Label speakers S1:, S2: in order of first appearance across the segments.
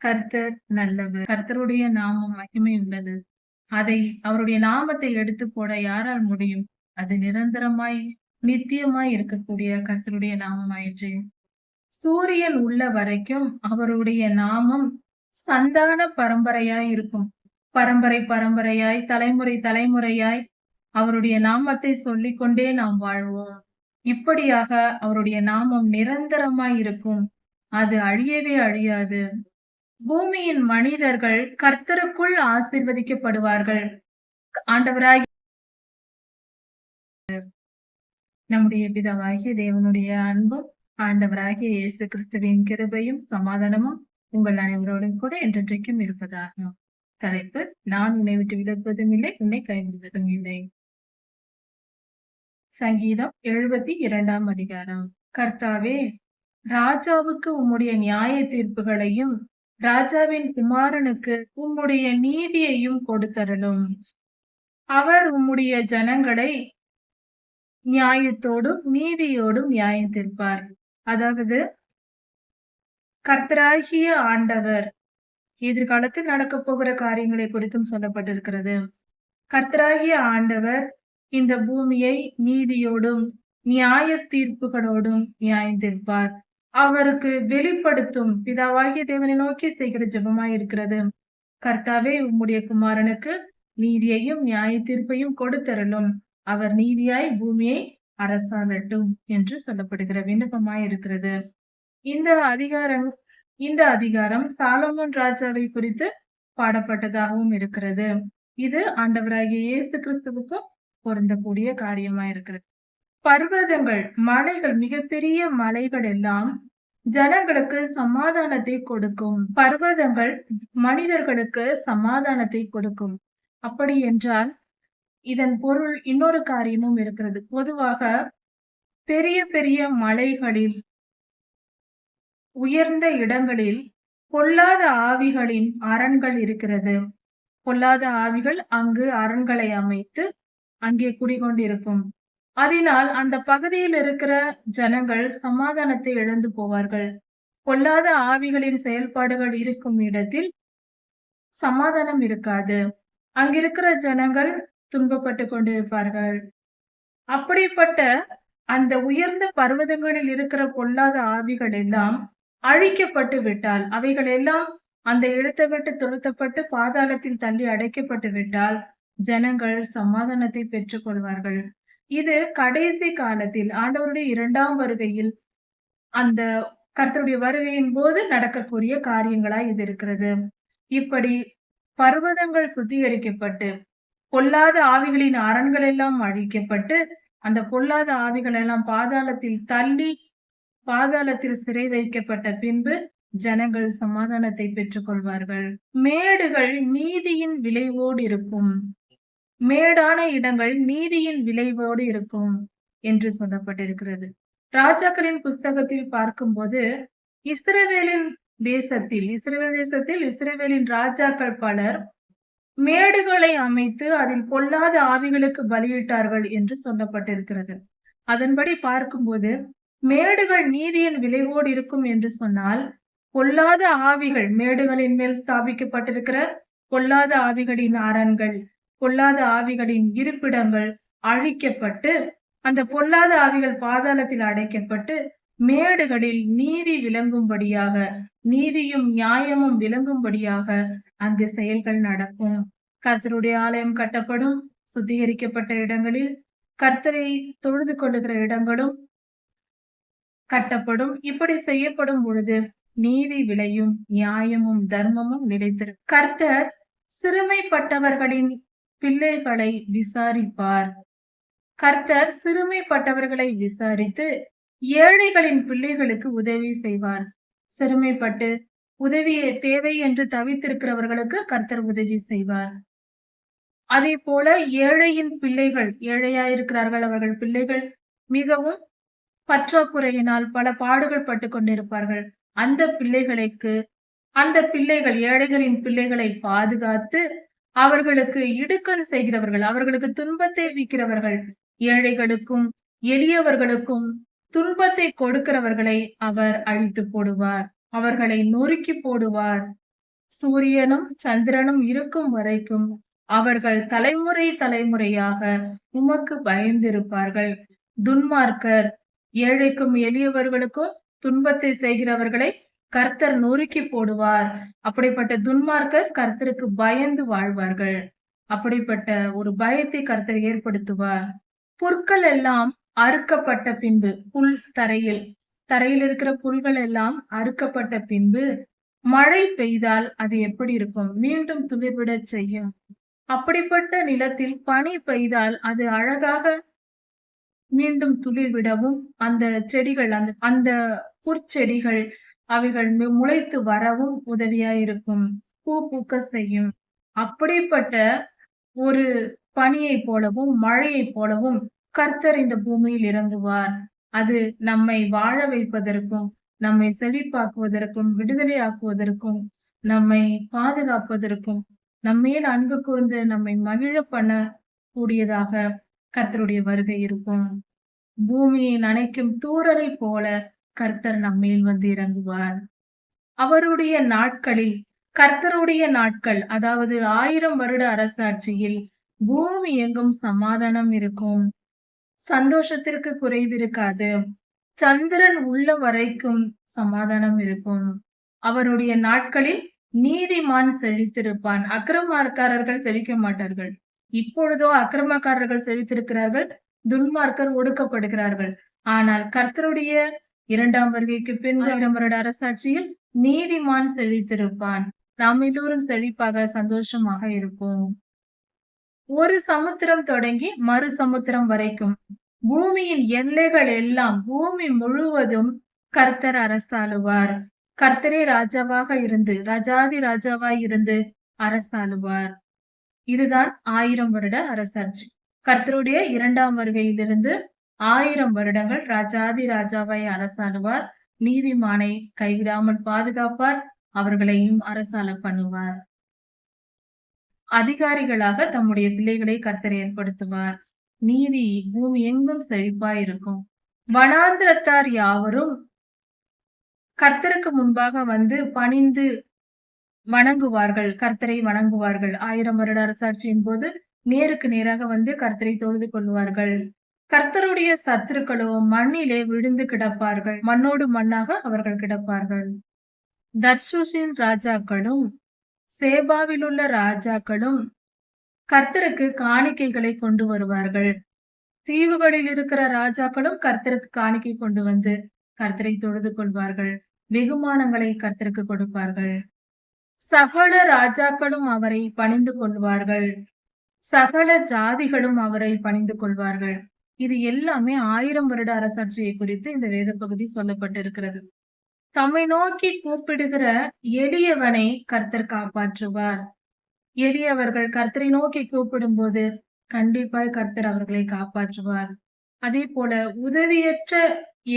S1: கர்த்தர் நல்லவர். கர்த்தருடைய நாமம் மகிமை உள்ளது. அதை அவருடைய நாமத்தை எடுத்து போட யாரால் முடியும்? அது நிரந்தரமாய் நித்தியமாய் இருக்கக்கூடிய கர்த்தருடைய நாமம் ஆயிற்று சூரியன் உள்ள வரைக்கும் அவருடைய நாமம் சந்தான பரம்பரையாய் இருக்கும். பரம்பரை பரம்பரையாய் தலைமுறை தலைமுறையாய் அவருடைய நாமத்தை சொல்லிக் கொண்டே நாம் வாழ்வோம். இப்படியாக அவருடைய நாமம் நிரந்தரமாய் இருக்கும். அது அழியவே அழியாது. பூமியின் மனிதர்கள் கர்த்தருக்குள் ஆசிர்வதிக்கப்படுவார்கள். ஆண்டவராகி நம்முடைய பிதாவாகிய தேவனுடைய அன்பும் ஆண்டவராகிய இயேசு கிறிஸ்துவின் கிருபையும் சமாதானமும் உங்கள் அனைவரோடும் கூட என்றென்றைக்கும் இருப்பதாக. தலைப்பு நான் உன்னை விட்டு விலகுவதும் இல்லை உன்னை கைவிடுவதும் இல்லை. சங்கீதம் எழுபத்தி இரண்டாம் அதிகாரம். கர்த்தாவே ராஜாவுக்கு உம்முடைய நியாய தீர்ப்புகளையும் ராஜாவின் குமாரனுக்கு உம்முடைய நீதியையும் கொடுத்தரலும் அவர் உம்முடைய ஜனங்களை நியாயத்தோடும் நீதியோடும் நியாயத்திருப்பார் அதாவது கர்த்தராகிய ஆண்டவர். எதிர்காலத்தில் நடக்க போகிற காரியங்களை குறித்தும் சொல்லப்பட்டிருக்கிறது. கர்த்தராகிய ஆண்டவர் இந்த பூமியை நீதியோடும் நியாய தீர்ப்புகளோடும் நியாயந்திருப்பார். அவருக்கு வெளிப்படுத்தும் பிதாவாகிய தேவனை நோக்கி செய்கிற ஜபமாய் இருக்கிறது கர்த்தாவே உம்முடைய குமாரனுக்கு நீதியையும் நியாய தீர்ப்பையும் கொடுத்தரலும் அவர் நீதியாய் பூமியை அரசாளட்டும் என்று சொல்லப்படுகிற விண்ணப்பமாய் இருக்கிறது இந்த அதிகாரம் இந்த அதிகாரம் சாலமோன் ராஜாவை குறித்து பாடப்பட்டதாகவும் இருக்கிறது. இது ஆண்டவராகிய இயேசு கிறிஸ்துவுக்கும் பொருந்தக்கூடிய காரியமா இருக்கிறது பர்வதங்கள் மலைகள் மிகப்பெரிய மலைகள் எல்லாம் ஜனங்களுக்கு சமாதானத்தை கொடுக்கும். பர்வதங்கள் மனிதர்களுக்கு சமாதானத்தை கொடுக்கும். அப்படி என்றால் இதன் பொருள் இன்னொரு காரியமும் இருக்கிறது. பொதுவாக பெரிய பெரிய மலைகளில் உயர்ந்த இடங்களில் பொல்லாத ஆவிகளின் அரண்கள் இருக்கிறது. பொல்லாத ஆவிகள் அங்கு அரண்களை அமைத்து அங்கே குடிகொண்டிருக்கும். அதனால் அந்த பகுதியில் இருக்கிற ஜனங்கள் சமாதானத்தை இழந்து போவார்கள். பொல்லாத ஆவிகளின் செயல்பாடுகள் இருக்கும் இடத்தில் சமாதானம் இருக்காது. அங்கிருக்கிற ஜனங்கள் துன்பப்பட்டு கொண்டிருப்பார்கள். அப்படிப்பட்ட அந்த உயர்ந்த பர்வதங்களில் இருக்கிற பொல்லாத ஆவிகள் எல்லாம் அழிக்கப்பட்டு விட்டால் அவைகள் எல்லாம் அந்த இடத்தை விட்டு துரத்தப்பட்டு பாதாளத்தில் தள்ளி அடைக்கப்பட்டு விட்டால் ஜனங்கள் சமாதானத்தை பெற்றுக் கொள்வார்கள். இது கடைசி காலத்தில் ஆண்டவருடைய இரண்டாம் வருகையில் அந்த கர்த்தருடைய வருகையின் போது நடக்கக்கூடிய காரியங்களா இது இருக்கிறது. இப்படி பர்வதங்கள் சுத்திகரிக்கப்பட்டு பொல்லாத ஆவிகளின் அரண்கள் எல்லாம் அழிக்கப்பட்டு அந்த பொல்லாத ஆவிகள் எல்லாம் பாதாளத்தில் தள்ளி பாதாளத்தில் சிறை வைக்கப்பட்ட பின்பு ஜனங்கள் சமாதானத்தை பெற்றுக் கொள்வார்கள் மேடுகள் நீதியின் விளைவோடு இருக்கும். மேடான இடங்கள் நீதியின் விளைவோடு இருக்கும் என்று சொல்லப்பட்டிருக்கிறது. ராஜாக்களின் புஸ்தகத்தில் பார்க்கும்போது இஸ்ரேவேலின் தேசத்தில் இஸ்ரேவேல் தேசத்தில் இஸ்ரேவேலின் ராஜாக்கள் பலர் மேடுகளை அமைத்து அதில் பொல்லாத ஆவிகளுக்கு பலியிட்டார்கள் என்று சொல்லப்பட்டிருக்கிறது. அதன்படி பார்க்கும்போது மேடுகள் நீதியின் விளைவோடு இருக்கும் என்று சொன்னால் பொல்லாத ஆவிகள் மேடுகளின் மேல் ஸ்தாபிக்கப்பட்டிருக்கிற பொல்லாத ஆவிகளின் அரண்கள் பொல்லாத ஆவிகளின் இருப்பிடங்கள் அழிக்கப்பட்டு அந்த பொல்லாத ஆவிகள் பாதாளத்தில் அடைக்கப்பட்டு மேடுகளில் நீதி விளங்கும்படியாக நீதியும் நியாயமும் விளங்கும்படியாக அங்கு செயல்கள் நடக்கும். கர்த்தருடைய ஆலயம் கட்டப்படும் சுத்திகரிக்கப்பட்ட இடங்களில் கர்த்தரை தொழுது கொள்ளுகிற இடங்களும் கட்டப்படும். இப்படி செய்யப்படும் பொழுது நீதி விளையும் நியாயமும் தர்மமும் நிலைத்திருக்கும். கர்த்தர் சிறுமைப்பட்டவர்களின் பிள்ளைகளை விசாரிப்பார். கர்த்தர் சிறுமைப்பட்டவர்களை விசாரித்து ஏழைகளின் பிள்ளைகளுக்கு உதவி செய்வார். சிறுமைப்பட்டு உதவி தேவை என்று தவித்திருக்கிறவர்களுக்கு கர்த்தர் உதவி செய்வார். அதே போல ஏழையின் பிள்ளைகள் ஏழையாயிருக்கிறார்கள் அவர்கள் பிள்ளைகள் மிகவும் பற்றாக்குறையினால் பல பாடுகள் பட்டு கொண்டிருப்பார்கள். அந்த பிள்ளைகளுக்கு அந்த பிள்ளைகள் ஏழைகளின் பிள்ளைகளை பாதுகாத்து அவர்களுக்கு இடுக்கண் செய்கிறவர்கள் அவர்களுக்கு துன்பத்தை விற்கிறவர்கள் ஏழைகளுக்கும் எளியவர்களுக்கும் துன்பத்தை கொடுக்கிறவர்களை அவர் அழித்து போடுவார். அவர்களை நொறுக்கி போடுவார். சூரியனும் சந்திரனும் இருக்கும் வரைக்கும் அவர்கள் தலைமுறை தலைமுறையாக உமக்கு பயந்திருப்பார்கள். துன்மார்க்கர் ஏழைக்கும் எளியவர்களுக்கும் துன்பத்தை செய்கிறவர்களை கர்த்தர் நொறுக்கி போடுவார். அப்படிப்பட்ட துன்மார்க்கர் கர்த்தருக்கு பயந்து வாழ்வார்கள். அப்படிப்பட்ட ஒரு பயத்தை கர்த்தர் ஏற்படுத்துவார். புற்கள் எல்லாம் அறுக்கப்பட்ட பின்பு புல் தரையில். தரையில் இருக்கிற புல்கள் எல்லாம் அறுக்கப்பட்ட பின்பு மழை பெய்தால் அது எப்படி இருக்கும்? மீண்டும் துளிர்விடச் செய்யும். அப்படிப்பட்ட நிலத்தில் பனி பெய்தால் அது அழகாக மீண்டும் துளிர்விடவும் அந்த செடிகள் அந்த அந்த புற்செடிகள் அவைகள் முளைத்து வரவும் உதவியா இருக்கும் பூ பூக்க செய்யும். அப்படிப்பட்ட ஒரு பனியை போலவும் மழையை போலவும் கர்த்தர் இந்த பூமியில் இறங்குவார். அது நம்மை வாழ வைப்பதற்கும் நம்மை செழிப்பாக்குவதற்கும் விடுதலை ஆக்குவதற்கும் நம்மை பாதுகாப்பதற்கும் நம்மேல் அன்பு கூர்ந்து நம்மை மகிழ பண்ண கூடியதாக கர்த்தருடைய வருகை இருக்கும். பூமியை நனைக்கும் தூரலை போல கர்த்தர் நம்மேல் வந்து இறங்குவார். அவருடைய நாட்களில் கர்த்தருடைய நாட்கள் அதாவது ஆயிரம் வருட அரசாட்சியில் பூமி எங்கும் சமாதானம் இருக்கும். சந்தோஷத்திற்கு குறைவிருக்காது. சந்திரன் உள்ள வரைக்கும் சமாதானம் இருக்கும். அவருடைய நாட்களில் நீதிமான் செழித்திருப்பான். அக்கிரமக்காரர்கள் செழிக்க மாட்டார்கள். இப்பொழுதோ அக்கிரமக்காரர்கள் செழித்திருக்கிறார்கள். துன்மார்க்கர் ஒடுக்கப்படுகிறார்கள். ஆனால் கர்த்தருடைய இரண்டாம் வருகைக்கு பின் ஆயிரம் வருட அரசாட்சியில் நீதிமான் செழித்திருப்பான். நாம் எல்லோரும் செழிப்பாக சந்தோஷமாக இருப்போம். ஒரு சமுத்திரம் தொடங்கி மறு சமுத்திரம் வரைக்கும் பூமியின் எல்லைகள் எல்லாம் பூமி முழுவதும் கர்த்தர் அரசாளுவார். கர்த்தரே ராஜாவாக இருந்து ராஜாதி ராஜாவாய் இருந்து அரசாளுவார். இதுதான் ஆயிரம் வருட அரசாட்சி. கர்த்தருடைய இரண்டாம் வருகையிலிருந்து ஆயிரம் வருடங்கள் ராஜாதி ராஜாவை அரசாளுவார். நீதிமானை கைவிடாமல் பாதுகாப்பார். அவர்களையும் அரசாள பண்ணுவார். அதிகாரிகளாக தம்முடைய பிள்ளைகளை கர்த்தர் ஏற்படுத்துவார். நீதி பூமி எங்கும் செழிப்பாய் இருக்கும் வனாந்திரத்தார் யாவரும் கர்த்தருக்கு முன்பாக வந்து பணிந்து வணங்குவார்கள். கர்த்தரை வணங்குவார்கள். ஆயிரம் வருட அரசாட்சியின் போது நேருக்கு நேராக வந்து கர்த்தரை தொழுது கொள்வார்கள் கர்த்தருடைய சத்துருக்களோ மண்ணிலே விழுந்து கிடப்பார்கள். மண்ணோடு மண்ணாக அவர்கள் கிடப்பார்கள். தர்சூசின் ராஜாக்களும் சேபாவில் உள்ள ராஜாக்களும் கர்த்தருக்கு காணிக்கைகளை கொண்டு வருவார்கள். தீவுகளில் இருக்கிற ராஜாக்களும் கர்த்தருக்கு காணிக்கை கொண்டு வந்து கர்த்தரை தொழுது கொள்வார்கள். வெகுமானங்களை கர்த்தருக்கு கொடுப்பார்கள். சகல ராஜாக்களும் அவரை பணிந்து கொள்வார்கள். சகல ஜாதிகளும் அவரை பணிந்து கொள்வார்கள். இது எல்லாமே ஆயிரம் வருட அரசாட்சியை குறித்து இந்த வேத பகுதி சொல்லப்பட்டிருக்கிறது. தம்மை நோக்கி கூப்பிடுகிற எளியவனை கர்த்தர் காப்பாற்றுவார். எளியவர்கள் கர்த்தரை நோக்கி கூப்பிடும் போது கண்டிப்பாய் கர்த்தர் அவர்களை காப்பாற்றுவார். அதே போல உதவியற்ற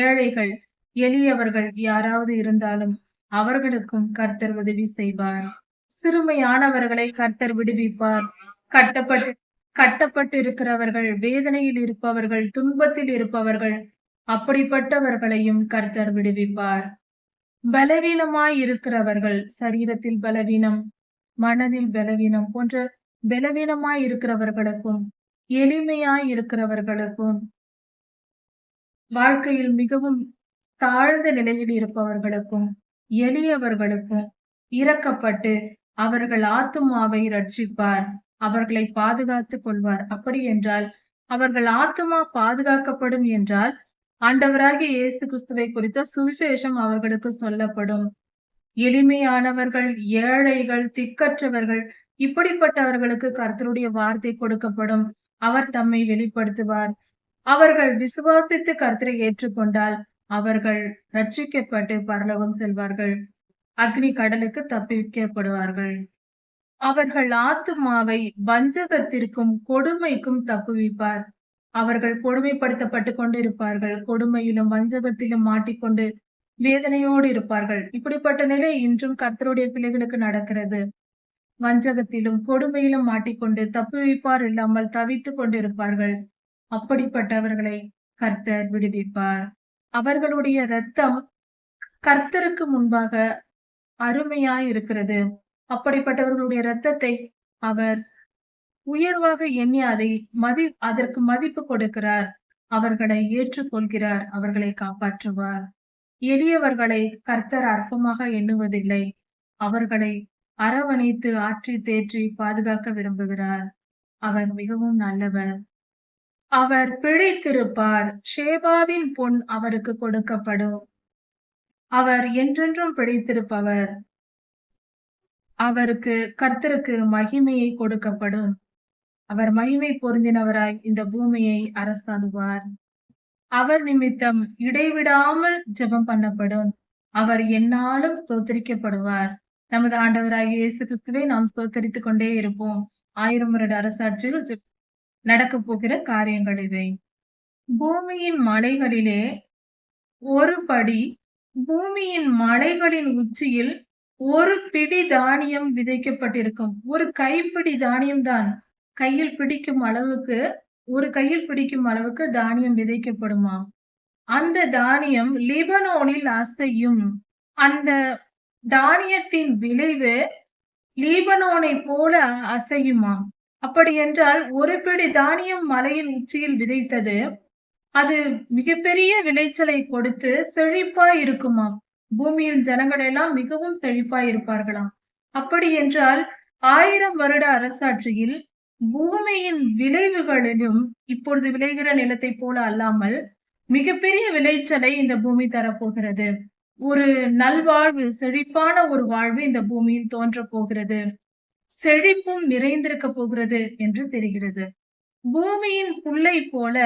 S1: ஏழைகள் எளியவர்கள் யாராவது இருந்தாலும் அவர்களுக்கும் கர்த்தர் உதவி செய்வார். சிறுமையானவர்களை கர்த்தர் விடுவிப்பார். கட்டப்பட்டு கட்டப்பட்டிருக்கிறவர்கள் வேதனையில் இருப்பவர்கள் துன்பத்தில் இருப்பவர்கள் அப்படிப்பட்டவர்களையும் கர்த்தர் விடுவிப்பார். பலவீனமாய் இருக்கிறவர்கள் சரீரத்தில் பலவீனம் மனதில் பலவீனம் போன்ற பலவீனமாய் இருக்கிறவர்களுக்கும் எளிமையாய் இருக்கிறவர்களுக்கும் வாழ்க்கையில் மிகவும் தாழ்ந்த நிலையில் இருப்பவர்களுக்கும் எளியவர்களுக்கும் இறக்கப்பட்டு அவர்கள் ஆத்துமாவை ரட்சிப்பார். அவர்களை பாதுகாத்துக் கொள்வார். அப்படி என்றால் அவர்கள் ஆத்மா பாதுகாக்கப்படும் என்றால் ஆண்டவராகிய இயேசு கிறிஸ்துவை குறித்த சுவிசேஷம் அவர்களுக்கு சொல்லப்படும். எளிமையானவர்கள் ஏழைகள் திக்கற்றவர்கள் இப்படிப்பட்டவர்களுக்கு கர்த்தருடைய வார்த்தை கொடுக்கப்படும். அவர் தம்மை வெளிப்படுத்துவார். அவர்கள் விசுவாசித்து கர்த்தரை ஏற்றுக்கொண்டால் அவர்கள் ரட்சிக்கப்பட்டு பரலோகம் செல்வார்கள். அக்னி கடலுக்கு தப்பிக்கப்படுவார்கள். அவர்கள் ஆத்துமாவை வஞ்சகத்திற்கும் கொடுமைக்கும் தப்புவிப்பார். அவர்கள் கொடுமைப்படுத்தப்பட்டு கொண்டிருப்பார்கள். கொடுமையிலும் வஞ்சகத்திலும் மாட்டிக்கொண்டு வேதனையோடு இருப்பார்கள். இப்படிப்பட்ட நிலை இன்றும் கர்த்தருடைய பிள்ளைகளுக்கு நடக்கிறது. வஞ்சகத்திலும் கொடுமையிலும் மாட்டிக்கொண்டு தப்புவிப்பார் இல்லாமல் தவித்துக் கொண்டிருப்பார்கள். அப்படிப்பட்டவர்களை கர்த்தர் விடுவிப்பார். அவர்களுடைய இரத்தம் கர்த்தருக்கு முன்பாக அருமையாய் இருக்கிறது அப்படிப்பட்டவர்களுடைய இரத்தத்தை அவர் உயர்வாக எண்ணி அதை மதி அதற்கு மதிப்பு கொடுக்கிறார். அவர்களை ஏற்றுக்கொள்கிறார். அவர்களை காப்பாற்றுவார். எளியவர்களை கர்த்தர் அற்பமாக எண்ணுவதில்லை. அவர்களை அரவணைத்து ஆற்றி தேற்றி பாதுகாக்க விரும்புகிறார். அவர் மிகவும் நல்லவர். அவர் பிழைத்திருப்பார். ஷேபாவின் பொன் அவருக்கு கொடுக்கப்படும். அவர் என்றென்றும் பிழைத்திருப்பவர். அவருக்கு கர்த்தருக்கு மகிமையை கொடுக்கப்படும். அவர் மகிமை பொருந்தினவராய் இந்த பூமியை அரசாடுவார் அவர் நிமித்தம் இடைவிடாமல் ஜெபம் பண்ணப்படும். அவர் என்னாலும் ஸ்தோத்தரிக்கப்படுவார். நமது ஆண்டவராகிய இயேசு கிறிஸ்துவை நாம் ஸ்தோத்தரித்துக் கொண்டே இருப்போம். ஆயிரம் வருட அரசாட்சியில் நடக்க நடக்கப் போகிற காரியங்கள் இவை. பூமியின் மலைகளிலே ஒரு படி பூமியின் மலைகளின் உச்சியில் ஒரு பிடி தானியம் விதைக்கப்பட்டிருக்கும். ஒரு கைப்பிடி தானியம் தான். கையில் பிடிக்கும் அளவுக்கு ஒரு கையில் பிடிக்கும் அளவுக்கு தானியம் விதைக்கப்படுமாம் அந்த தானியம் லிபனோனில் அசையும். அந்த தானியத்தின் விளைவு லீபனோனை போல அசையுமாம் அப்படி என்றால் ஒரு பிடி தானியம் மலையின் உச்சியில் விதைத்தது அது மிகப்பெரிய விளைச்சலை கொடுத்து செழிப்பாய் இருக்குமாம் பூமியின் ஜனங்கள் எல்லாம் மிகவும் செழிப்பாய் இருப்பார்களாம் அப்படி என்றால் ஆயிரம் வருட அரசாட்சியில் பூமியின் விளைவுகளிலும் இப்பொழுது விளைகிற நிலத்தை போல அல்லாமல் மிகப்பெரிய விளைச்சலை இந்த பூமி தரப்போகிறது. ஒரு நல்வாழ்வு செழிப்பான ஒரு வாழ்வு இந்த பூமியில் தோன்றப் போகிறது. செழிப்பும் நிறைந்திருக்க போகிறது என்று தெரிகிறது. பூமியின் புல்லை போல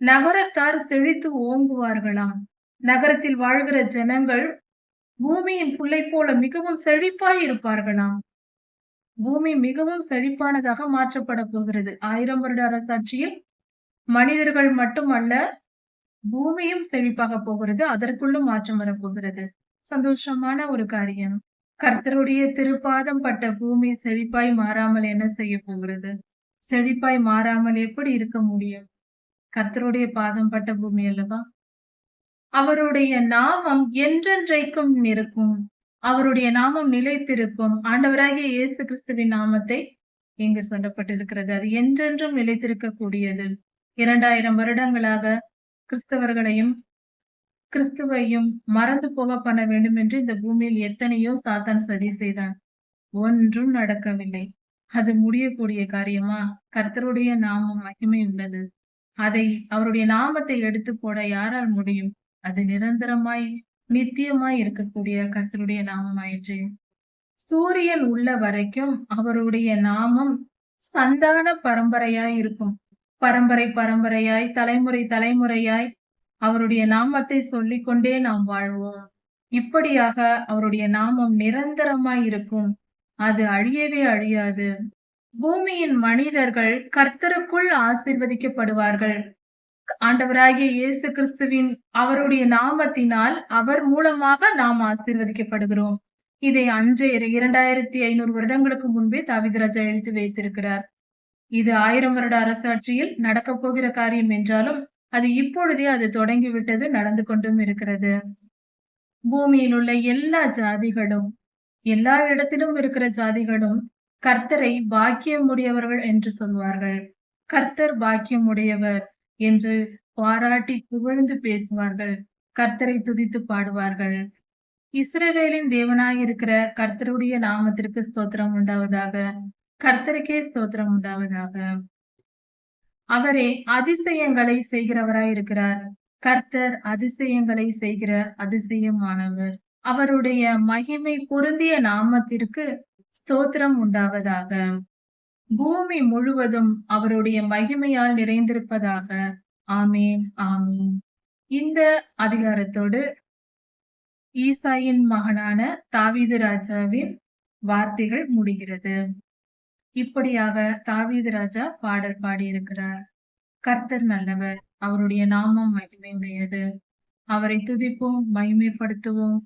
S1: நகரத்தார் செழித்து ஓங்குவார்களாம். நகரத்தில் வாழ்கிற ஜனங்கள் பூமியின் புல்லை போல மிகவும் செழிப்பாய் இருப்பார்களாம் பூமி மிகவும் செழிப்பானதாக மாற்றப்பட போகிறது. ஆயிரம் வருட அரசாட்சியில் மனிதர்கள் மட்டுமல்ல பூமியும் செழிப்பாக போகிறது. அதற்குள்ளும் மாற்றம் வரப்போகிறது சந்தோஷமான ஒரு காரியம். கர்த்தருடைய திருப்பாதம் பட்ட பூமி செழிப்பாய் மாறாமல் என்ன செய்ய போகிறது? செழிப்பாய் மாறாமல் எப்படி இருக்க முடியும்? கர்த்தருடைய பாதம் பட்ட பூமி அல்லவா? அவருடைய நாமம் என்றென்றைக்கும் இருக்கும். அவருடைய நாமம் நிலைத்திருக்கும். ஆண்டவராகிய இயேசு கிறிஸ்துவின் நாமத்தை இங்கு சொல்லப்பட்டிருக்கிறது. அது என்றென்றும் நிலைத்திருக்கக்கூடியது. இரண்டாயிரம் வருடங்களாக கிறிஸ்தவர்களையும் கிறிஸ்துவையும் மறந்து போக பண்ண வேண்டும் என்று இந்த பூமியில் எத்தனையோ சாத்தான் சதி செய்தான். ஒன்றும் நடக்கவில்லை. அது முடியக்கூடிய காரியமா? கர்த்தருடைய நாமம் மகிமை உள்ளது அதை அவருடைய நாமத்தை எடுத்து போட யாரால் முடியும்? அது நிரந்தரமாய் நித்தியமாய் இருக்கக்கூடிய கர்த்தருடைய நாமமாயிற்று. சூரியன் உள்ள வரைக்கும் அவருடைய நாமம் சந்தான பரம்பரையாய் இருக்கும். பரம்பரை பரம்பரையாய் தலைமுறை தலைமுறையாய் அவருடைய நாமத்தை சொல்லிக் கொண்டே நாம் வாழ்வோம். இப்படியாக அவருடைய நாமம் நிரந்தரமாய் இருக்கும். அது அழியவே அழியாது. பூமியின் மனிதர்கள் கர்த்தருக்குள் ஆசிர்வதிக்கப்படுவார்கள். ஆண்டவராகிய இயேசு கிறிஸ்துவின் அவருடைய நாமத்தினால் அவர் மூலமாக நாம் ஆசீர்வதிக்கப்படுகிறோம். இதை அன்றைய இரண்டாயிரத்தி ஐநூறு வருடங்களுக்கு முன்பே தாவிதராஜா எழுதி வைத்திருக்கிறார். இது ஆயிரம் வருட அரசாட்சியில் நடக்கப் போகிற காரியம் என்றாலும் அது இப்பொழுதே அது தொடங்கிவிட்டது நடந்து கொண்டும் இருக்கிறது. பூமியில் உள்ள எல்லா ஜாதிகளும் எல்லா இடத்திலும் இருக்கிற ஜாதிகளும் கர்த்தரை பாக்கியமுடையவர்கள் என்று சொல்வார்கள். கர்த்தர் பாக்கியமுடையவர் என்று பாராட்டி புகழ்ந்து பேசுவார்கள். கர்த்தரை துதித்து பாடுவார்கள். இஸ்ரவேலின் தேவனாயிருக்கிற கர்த்தருடைய நாமத்திற்கு ஸ்தோத்திரம் உண்டாவதாக. கர்த்தருக்கே ஸ்தோத்திரம் உண்டாவதாக. அவரே அதிசயங்களை செய்கிறவராயிருக்கிறார். கர்த்தர் அதிசயங்களை செய்கிற அதிசயமானவர். அவருடைய மகிமை பொருந்திய நாமத்திற்கு ஸ்தோத்திரம் உண்டாவதாக. பூமி முழுவதும் அவருடைய மகிமையால் நிறைந்திருப்பதாக. ஆமேன் ஆமீன். இந்த அதிகாரத்தோடு ஈசாயின் மகனான தாவீது ராஜாவின் வார்த்தைகள் முடிகிறது. இப்படியாக தாவீது ராஜா பாடல் பாடியிருக்கிறார். கர்த்தர் நல்லவர் அவருடைய நாமம் மகிமையுடையது. அவரை துதிப்போம் மகிமைப்படுத்துவோம்.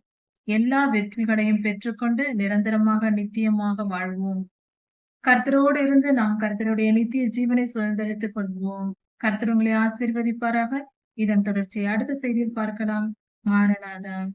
S1: எல்லா வெற்றிகளையும் பெற்றுக்கொண்டு நிரந்தரமாக நித்தியமாக வாழ்வோம். கர்த்தரோடு இருந்து நாம் கர்த்தருடைய நித்திய ஜீவனை சுதந்திரித்துக் கொள்வோம். கர்த்தர் உங்களை ஆசீர்வதிப்பாராக. இதன் தொடர்ச்சியை அடுத்த செய்தியில் பார்க்கலாம். மாறனாதான்